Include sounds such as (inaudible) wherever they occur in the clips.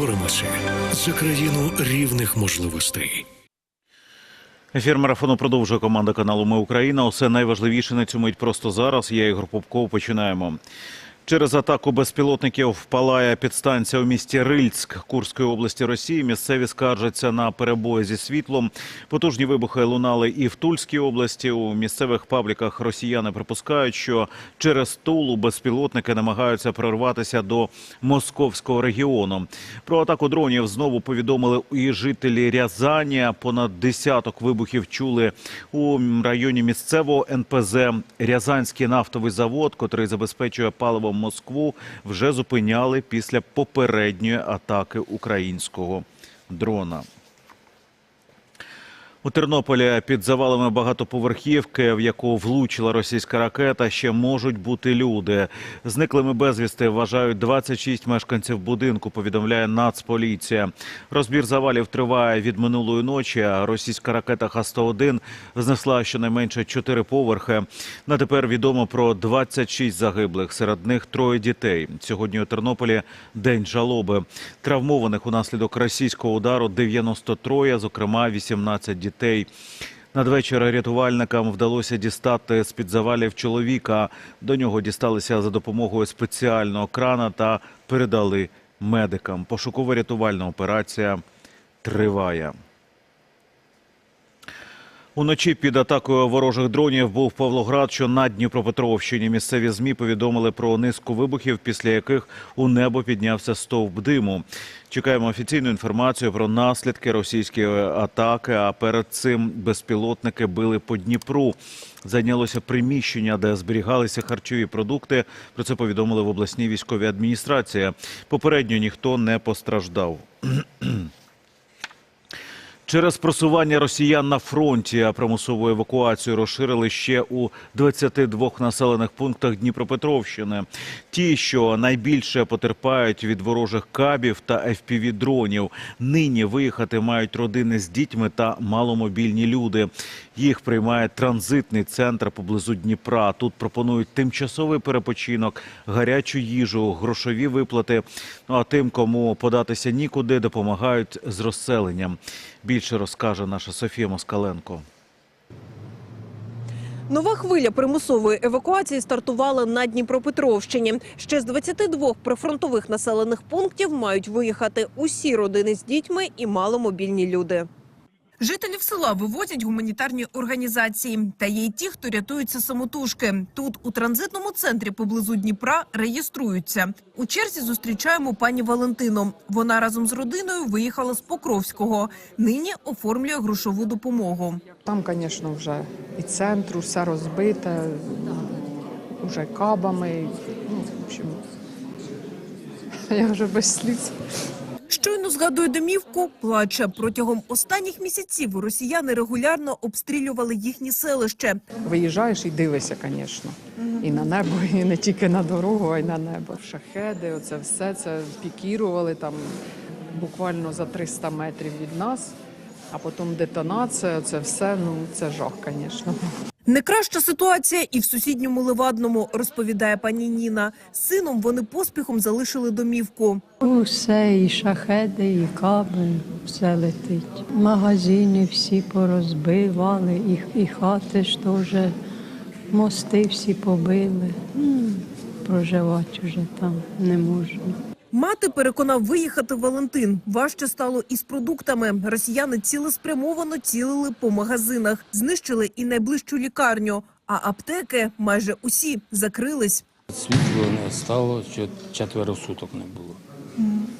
боремося за країну рівних можливостей. Ефір марафону продовжує команда каналу Ми Україна. Усе найважливіше на цю мить просто зараз. Я Ігор Попков. Починаємо. Через атаку безпілотників впалає підстанція у місті Рильськ Курської області Росії. Місцеві скаржаться на перебої зі світлом. Потужні вибухи лунали і в Тульській області. У місцевих пабліках росіяни припускають, що через Тулу безпілотники намагаються прорватися до московського регіону. Про атаку дронів знову повідомили і жителі Рязані. Понад десяток вибухів чули у районі місцевого НПЗ. Рязанський нафтовий завод, котрий забезпечує паливом Москву, вже зупиняли після попередньої атаки українського дрона. У Тернополі під завалами багатоповерхівки, в яку влучила російська ракета, ще можуть бути люди. Зниклими безвісти вважають 26 мешканців будинку. Повідомляє Нацполіція. Розбір завалів триває від минулої ночі. Російська ракета Х-101 знесла щонайменше чотири поверхи. На тепер відомо про 26 загиблих. Серед них троє дітей. Сьогодні у Тернополі день жалоби. Травмованих унаслідок російського удару 93, зокрема 18 дітей. Надвечір рятувальникам вдалося дістати з-під завалів чоловіка. До нього дісталися за допомогою спеціального крана та передали медикам. Пошуково-рятувальна операція триває. Уночі під атакою ворожих дронів був Павлоград, що на Дніпропетровщині. Місцеві змі повідомили про низку вибухів, після яких у небо піднявся стовп диму. Чекаємо офіційну інформацію про наслідки російської атаки. А перед цим безпілотники били по Дніпру. Зайнялося приміщення, де зберігалися харчові продукти. Про це повідомили в обласній військовій адміністрації. Попередньо ніхто не постраждав. Через просування росіян на фронті примусову евакуацію розширили ще у 22 населених пунктах Дніпропетровщини. Ті, що найбільше потерпають від ворожих кабів та fpv дронів нині виїхати мають родини з дітьми та маломобільні люди. Їх приймає транзитний центр поблизу Дніпра. Тут пропонують тимчасовий перепочинок, гарячу їжу, грошові виплати. Ну а тим, кому податися нікуди, допомагають з розселенням. Більше розкаже наша Софія Москаленко. Нова хвиля примусової евакуації стартувала на Дніпропетровщині. Ще з 22 прифронтових населених пунктів мають виїхати усі родини з дітьми і маломобільні люди. Жителів села вивозять гуманітарні організації. Та є й ті, хто рятуються самотужки. Тут у транзитному центрі поблизу Дніпра реєструються. У черзі зустрічаємо пані Валентину. Вона разом з родиною виїхала з Покровського. Нині оформлює грошову допомогу. Там, звісно, вже і центр, все розбите, вже кабами. Ну, в общем, (laughs) я вже без сліз. Щойно згадує домівку, плаче. Протягом останніх місяців росіяни регулярно обстрілювали їхні селище. Виїжджаєш і дивишся, звісно. І на небо, і не тільки на дорогу, а й на небо. Шахеди, оце все це пікірували там буквально за 300 метрів від нас, а потім детонація, це все, ну це жах, звісно. Не краща ситуація і в сусідньому Левадному, розповідає пані Ніна. Сином вони поспіхом залишили домівку. Усе, і шахеди, і каби, все летить. Магазини всі порозбивали, і, і хати ж теж, мости всі побили. Проживати вже там не можна. Мати переконав виїхати Валентин. Важче стало і з продуктами. Росіяни цілеспрямовано цілили по магазинах, знищили і найближчу лікарню. А аптеки майже усі закрились. Світло не стало, що четверо суток не було.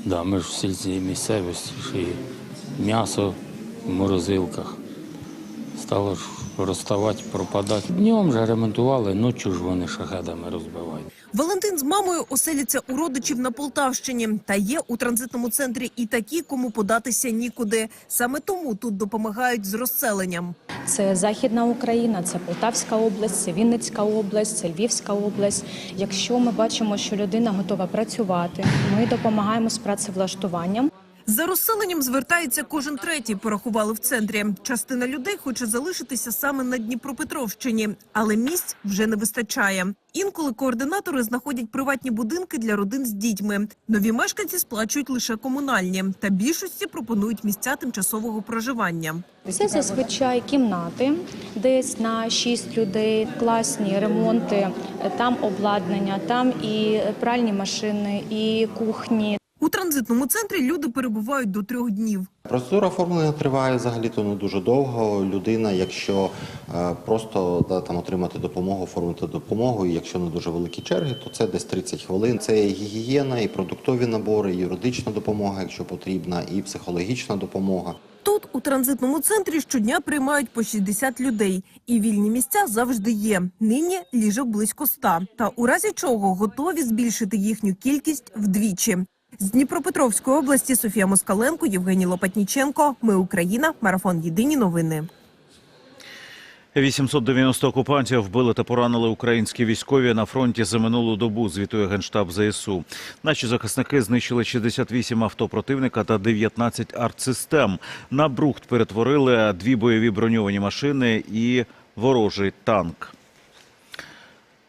Да, ми ж в сільській місцевості, ще м'ясо в морозилках. Стало ж розставати, пропадати. Днем же ремонтували, ночі ж вони шахедами розбивають. Валентин з мамою оселяться у родичів на Полтавщині. Та є у транзитному центрі і такі, кому податися нікуди. Саме тому тут допомагають з розселенням. Це Західна Україна, це Полтавська область, це Вінницька область, це Львівська область. Якщо ми бачимо, що людина готова працювати, ми допомагаємо з працевлаштуванням. За розселенням звертається кожен третій, порахували в центрі. Частина людей хоче залишитися саме на Дніпропетровщині, але місць вже не вистачає. Інколи координатори знаходять приватні будинки для родин з дітьми. Нові мешканці сплачують лише комунальні, та більшості пропонують місця тимчасового проживання. Це зазвичай кімнати, десь на 6 людей, класні ремонти, там обладнання, там і пральні машини, і кухні. У транзитному центрі люди перебувають до трьох днів. Процедура оформлення триває взагалі-то не дуже довго. Людина, якщо е, просто да, там отримати допомогу, оформити допомогу, і якщо не дуже великі черги, то це десь 30 хвилин. Це і гігієна, і продуктові набори, і юридична допомога, якщо потрібна, і психологічна допомога. Тут у транзитному центрі щодня приймають по 60 людей, і вільні місця завжди є. Нині ліжок близько 100. Та у разі чого готові збільшити їхню кількість вдвічі. З Дніпропетровської області Софія Москаленко, Євгеній Лопатніченко. Ми Україна. Марафон. Єдині новини. 890 окупантів вбили та поранили українські військові на фронті за минулу добу. Звітує генштаб ЗСУ. Наші захисники знищили 68 авто противника та 19 артсистем. На брухт перетворили дві бойові броньовані машини і ворожий танк.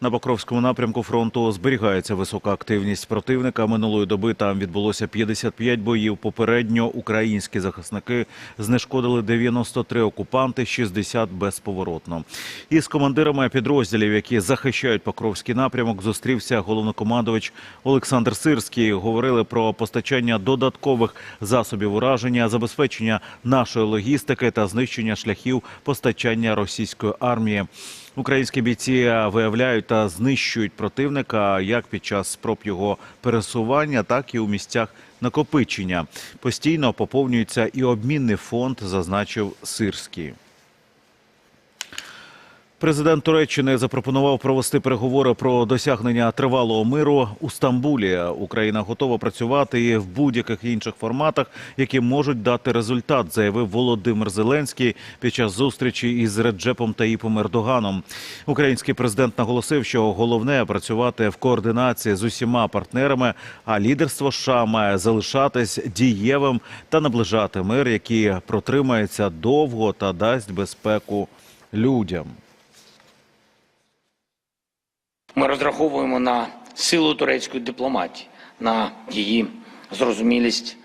На Покровському напрямку фронту зберігається висока активність противника. Минулої доби там відбулося 55 боїв. Попередньо українські захисники знешкодили 93 окупанти, 60 безповоротно. Із командирами підрозділів, які захищають Покровський напрямок, зустрівся головнокомандувач Олександр Сирський. Говорили про постачання додаткових засобів ураження, забезпечення нашої логістики та знищення шляхів постачання російської армії. Українські бійці виявляють та знищують противника як під час спроб його пересування, так і у місцях накопичення. Постійно поповнюється і обмінний фонд, зазначив Сирський. Президент Туреччини запропонував провести переговори про досягнення тривалого миру у Стамбулі. Україна готова працювати в будь-яких інших форматах, які можуть дати результат, заявив Володимир Зеленський під час зустрічі із Реджепом Таїпом Ердоганом. Український президент наголосив, що головне працювати в координації з усіма партнерами, а лідерство США має залишатись дієвим та наближати мир, який протримається довго та дасть безпеку людям. Ми розраховуємо на силу турецької дипломатії, на її зрозумілість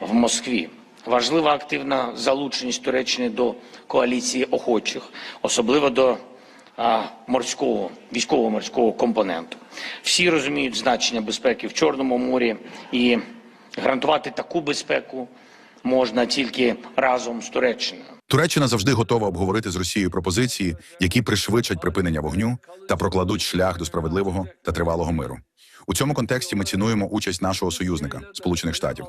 в Москві. Важлива активна залученість Туреччини до коаліції охочих, особливо до морського військово-морського компоненту. Всі розуміють значення безпеки в Чорному морі і гарантувати таку безпеку можна тільки разом з Туреччиною. Туреччина завжди готова обговорити з Росією пропозиції, які пришвидшать припинення вогню та прокладуть шлях до справедливого та тривалого миру. У цьому контексті ми цінуємо участь нашого союзника Сполучених Штатів.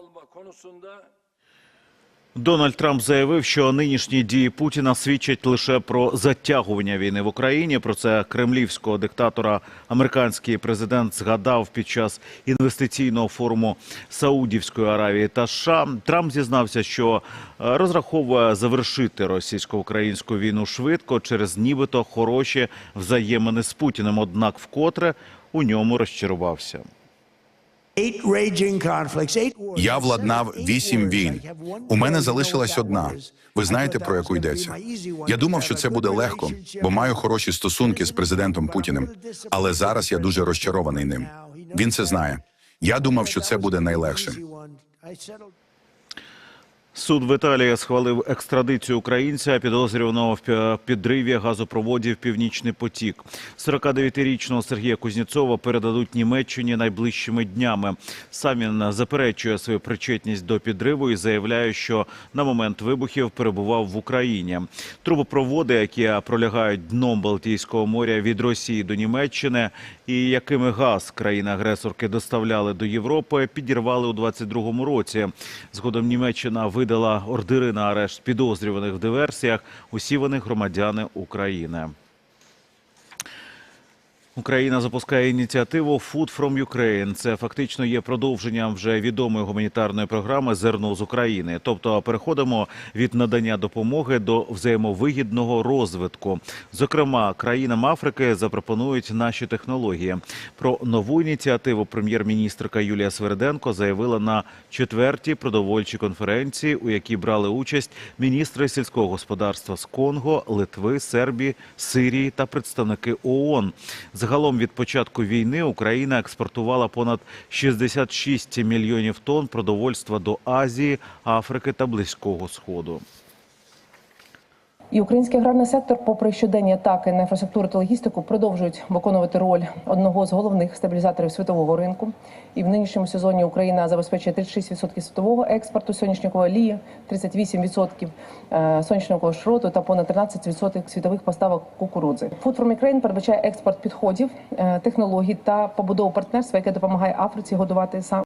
Дональд Трамп заявив, що нинішні дії Путіна свідчать лише про затягування війни в Україні. Про це кремлівського диктатора американський президент згадав під час інвестиційного форуму Саудівської Аравії та США. Трамп зізнався, що е, розраховує завершити російсько-українську війну швидко через нібито хороші взаємини з Путіним. Однак, вкотре у ньому розчарувався. Я владнав вісім війн. У мене залишилась одна. Ви знаєте про яку йдеться? Я думав, що це буде легко, бо маю хороші стосунки з президентом Путіним. Але зараз я дуже розчарований ним. Він це знає. Я думав, що це буде найлегше. Суд в Італії схвалив екстрадицію українця, підозрюваного в пі- підриві газопроводів Північний потік. 49-річного Сергія Кузнєцова передадуть Німеччині найближчими днями. Сам він заперечує свою причетність до підриву і заявляє, що на момент вибухів перебував в Україні. Трубопроводи, які пролягають дном Балтійського моря від Росії до Німеччини, і якими газ країни-агресорки доставляли до Європи, підірвали у 22-му році. Згодом Німеччина видала ордери на арешт підозрюваних в диверсіях. Усі вони громадяни України. Україна запускає ініціативу Food from Ukraine. Це фактично є продовженням вже відомої гуманітарної програми Зерно з України. Тобто переходимо від надання допомоги до взаємовигідного розвитку. Зокрема, країнам Африки запропонують наші технології. Про нову ініціативу прем'єр-міністрка Юлія Сверденко заявила на четвертій продовольчій конференції, у якій брали участь міністри сільського господарства з Конго, Литви, Сербії, Сирії та представники ООН. Загалом від початку війни Україна експортувала понад 66 мільйонів тонн продовольства до Азії, Африки та Близького Сходу. І український аграрний сектор, попри щоденні атаки на інфраструктуру та логістику, продовжують виконувати роль одного з головних стабілізаторів світового ринку. І в нинішньому сезоні Україна забезпечує 36% світового експорту соняшникової олії, 38% е, соняшникового шроту та понад 13% світових поставок кукурудзи. Food from Ukraine передбачає експорт підходів, е, технологій та побудову партнерства, яке допомагає Африці годувати сам